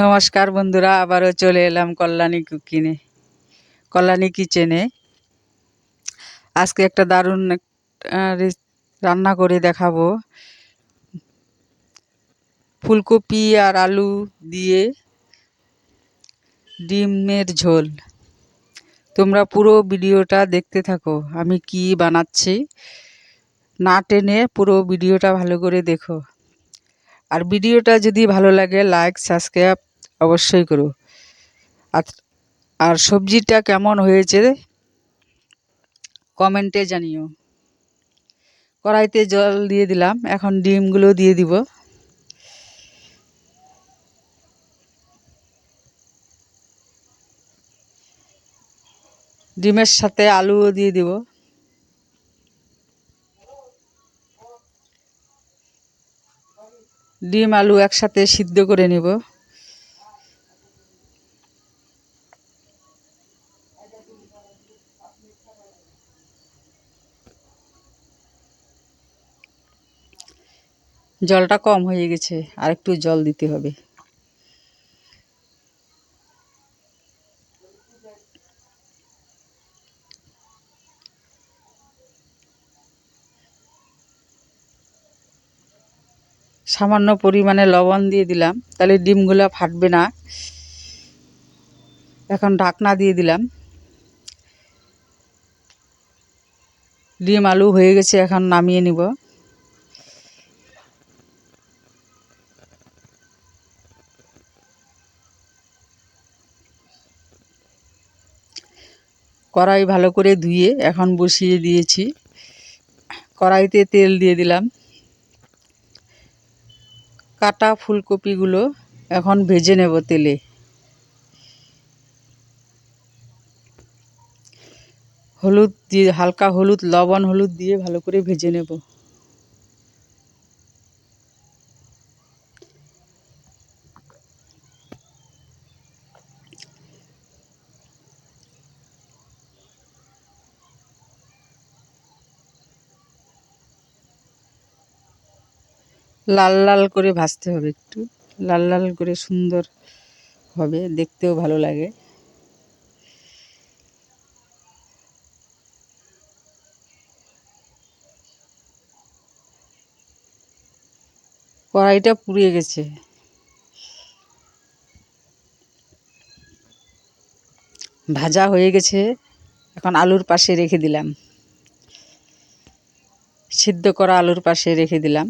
নমস্কার বন্ধুরা, আবারও চলে এলাম কল্যাণী কুকিনে, কল্যাণী কিচেনে। আজকে একটা দারুণ রান্না করে দেখাবো। ফুলকপি আর আলু দিয়ে ডিমের ঝোল। তোমরা পুরো ভিডিওটা দেখতে থাকো, আমি কি বানাচ্ছি। না টেনে পুরো ভিডিওটা ভালো করে দেখো। আর ভিডিওটা যদি ভালো লাগে, লাইক, সাবস্ক্রাইব অবশ্যই করো। আর সবজিটা কেমন হয়েছে কমেন্টে জানিও। কড়াইতে জল দিয়ে দিলাম, এখন ডিমগুলো দিয়ে দিব। ডিমের সাথে আলুও দিয়ে দিব। ডিম, আলু একসাথে সিদ্ধ করে নিব। জলটা কম হয়ে গেছে, আর একটু জল দিতে হবে। সামান্য পরিমাণে লবণ দিয়ে দিলাম, তাহলে ডিমগুলো ফাটবে না। এখন ঢাকনা দিয়ে দিলাম। ডিম আলু হয়ে গেছে, এখন নামিয়ে নিব। কড়াই ভালো করে ধুয়ে এখন বসিয়ে দিয়েছি। কড়াইতে তেল দিয়ে দিলাম। কাটা ফুলকপিগুলো এখন ভেজে নেব তেলে। হলুদ দিয়ে, হালকা হলুদ, লবণ হলুদ দিয়ে ভালো করে ভেজে নেব। লাল লাল করে ভাজতে হবে একটু। লাল লাল করে সুন্দর হবে, দেখতেও ভালো লাগে। কড়াইটা পুড়িয়ে গেছে। ভাজা হয়ে গেছে, এখন আলুর পাশে রেখে দিলাম। সিদ্ধ করা আলুর পাশে রেখে দিলাম।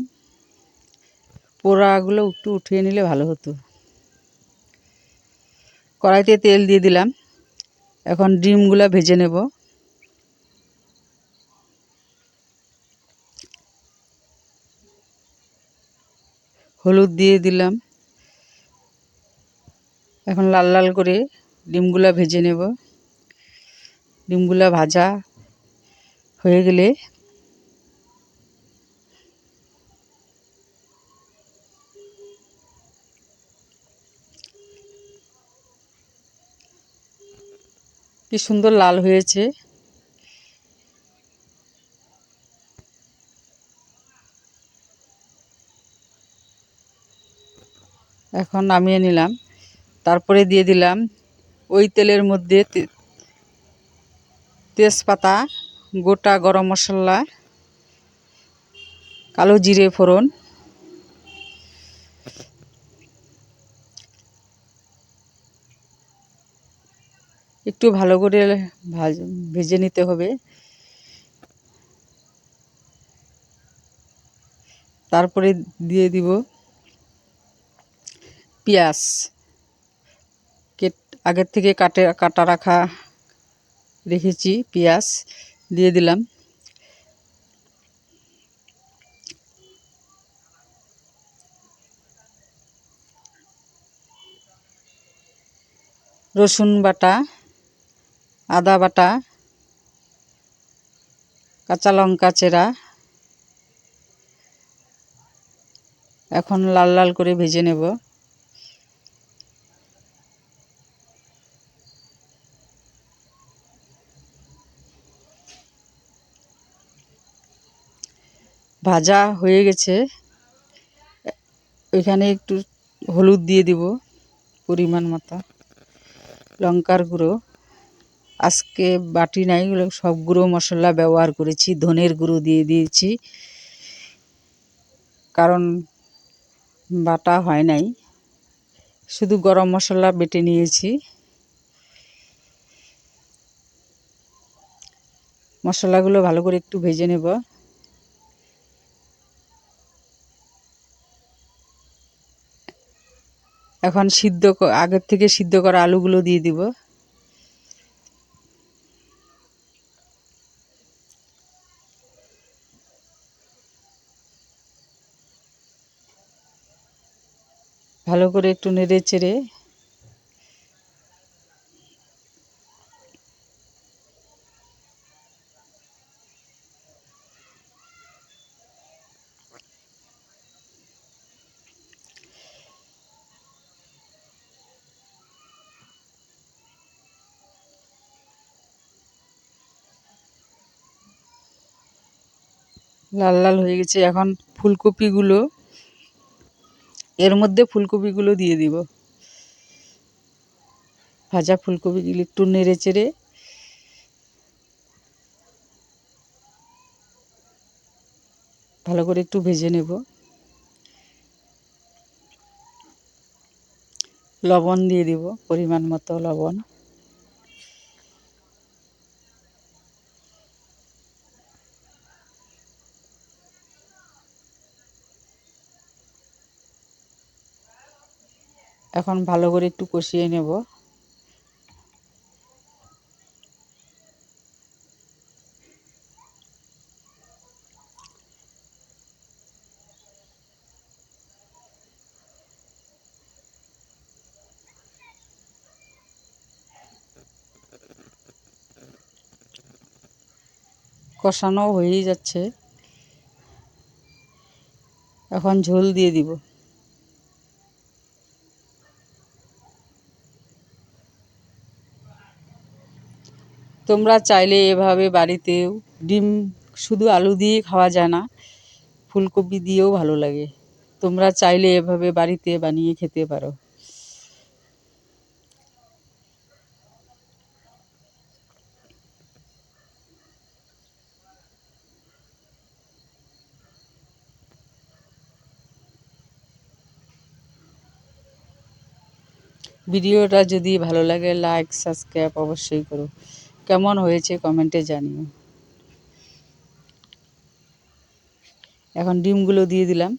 পোড়াগুলো একটু উঠিয়ে নিলে ভালো হতো। কড়াইতে তেল দিয়ে দিলাম। এখন ডিমগুলো ভেজে নেব। হলুদ দিয়ে দিলাম। এখন লাল লাল করে ডিমগুলা ভেজে নেব। ডিমগুলা ভাজা হয়ে গেলে কি সুন্দর লাল হয়েছে। এখন নামিয়ে নিলাম। তারপরে দিয়ে দিলাম ওই তেলের মধ্যে তেজপাতা, গোটা গরম মশলা, কালো জিরে ফোড়ন। একটু ভালো করে ভাজ নিতে হবে। তারপরে দিয়ে দিব পেঁয়াজ। আগের থেকে কাটে, কাটা রাখা রেখেছি পেঁয়াজ, দিয়ে দিলাম। রসুন বাটা আদা বাটা, কাঁচা লঙ্কা চেরা, এখন লাল লাল করে ভেজে নেব। ভাজা হয়ে গেছে। এখানে একটু হলুদ দিয়ে দিব পরিমাণ মতো। লঙ্কার গুঁড়ো। আজকে বাটি নাই সব গুঁড়ো মশলা ব্যবহার করেছি, ধনের গুঁড়ো দিয়ে দিয়েছি। কারণ বাটা হয় নাই, শুধু গরম মশলা বেটে নিয়েছি। মশলাগুলো ভালো করে একটু ভেজে নেব। এখন সিদ্ধ আগের থেকে সিদ্ধ করা আলুগুলো দিয়ে দিব। ভালো করে একটু নেড়ে চেড়ে। লাল লাল হয়ে গেছে। এখন ফুলকপিগুলো এর মধ্যে ফুলকপিগুলো দিয়ে দিব। ভাজা ফুলকপিগুলি একটু নেড়ে চেড়ে। ভালো করে একটু ভেজে নেব। লবণ দিয়ে দিব, পরিমাণ মতো লবণ। এখন ভালো করে একটু কষিয়ে নেব। কষানো হয়েই যাচ্ছে। এখন ঝোল দিয়ে দিব। তোমরা চাইলে এভাবে বাড়িতেও ডিম, শুধু আলু দিয়ে খাওয়া যায় না, ফুলকপি দিয়েও ভালো লাগে। তোমরা চাইলে এভাবে বাড়িতে বানিয়ে খেতে পারো। ভিডিওটা যদি ভালো লাগে, লাইক, সাবস্ক্রাইব অবশ্যই করো। কেমন হয়েছে কমেন্টে জানিও। এখন ডিমগুলো দিয়ে দিলাম।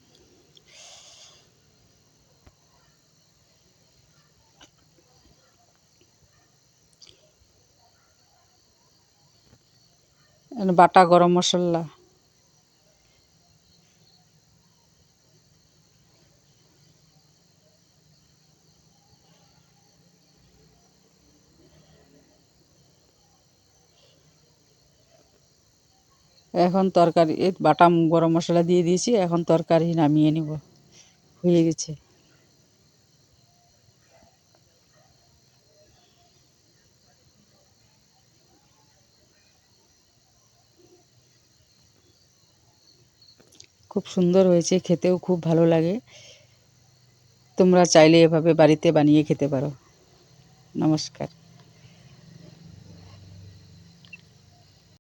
বাটা গরম মশলা। এখন তরকারি বাটা গরম মশলা দিয়ে দিয়েছি, এখন তরকারি নামিয়ে নিব। হয়ে গেছে। খুব সুন্দর হয়েছে, খেতেও খুব ভালো লাগে। তোমরা চাইলে এভাবে বাড়িতে বানিয়ে খেতে পারো। নমস্কার।